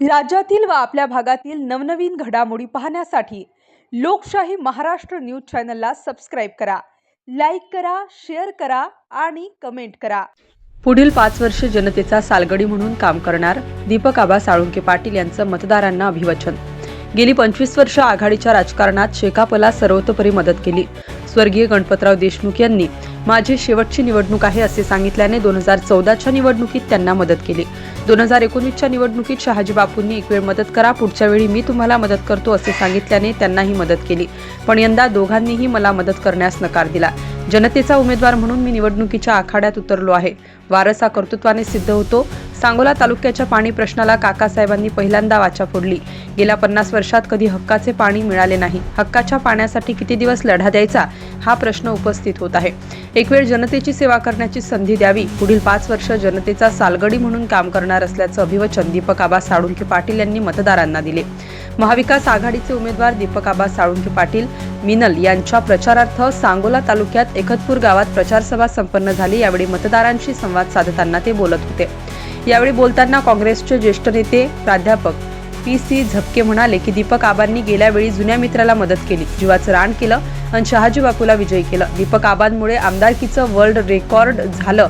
राज्यातील व आपल्या भागातील नवनवीन घडामोडी पाहण्यासाठी लोकशाही महाराष्ट्र न्यूज चॅनलला सबस्क्राईब करा लाईक करा शेअर करा आणि कमेंट करा. पुढील पाच वर्ष जनतेचा सालगडी म्हणून काम करणार दीपक आबा साळुंके पाटील यांचं मतदारांना अभिवचन. गेली पंचवीस वर्ष आघाडीच्या राजकारणात शेकापला सर्वतोपरी मदत केली. स्वर्गीय गणपतराव देशमुख यांनी माझी शेवटची निवडणूक आहे असे सांगितल्याने दोन हजार चौदाच्या निवडणुकीत त्यांना मदत केली. दोन हजार एकोणीसच्या निवडणुकीत शहाजी बापूंनी एक वेळ मदत करा पुढच्या वेळी मी तुम्हाला मदत करतो असे सांगितल्याने त्यांनाही मदत केली. पण यंदा दोघांनीही मला मदत करण्यास नकार दिला. जनतेचा उमेदवार म्हणून मी निवडणुकीच्या आखाड्यात उतरलो आहे. वारस हा कर्तृत्वाने सिद्ध होतो. सांगोला तालुक्याच्या पाणी प्रश्नाला काकासाहेबांनी पहिल्यांदा वाचा फोडली. गेल्या पन्नास वर्षात कधी हक्काचे पाणी मिळाले नाही. हक्काच्या पाण्यासाठी किती दिवस लढा द्यायचा? हा प्रश्न उपस्थित होत आहे. एक वेळ जनतेची सेवा करण्याची संधी द्यावी. पुढील पाच वर्ष जनतेचा सालगडी म्हणून काम करणार असल्याचं अभिवचन दीपक आबा साळुंके पाटील यांनी मतदारांना दिले. महाविकास आघाडीचे उमेदवार दीपक आबा साळुंके पाटील मिनल यांच्या प्रचारार्थ सांगोला तालुक्यात एकतपूर गावात प्रचारसभा संपन्न झाली. यावेळी मतदारांशी संवाद साधताना ते बोलत होते. यावेळी बोलताना काँग्रेसचे ज्येष्ठ नेते प्राध्यापक पी सी झपके म्हणाले की दीपक आबांनी गेल्या वेळी जुन्या मित्राला मदत केली. जीवाचं रान केलं आणि शहाजी बापूला विजयी केलं. दीपक आबांमुळे आमदारकीचं वर्ल्ड रेकॉर्ड झालं.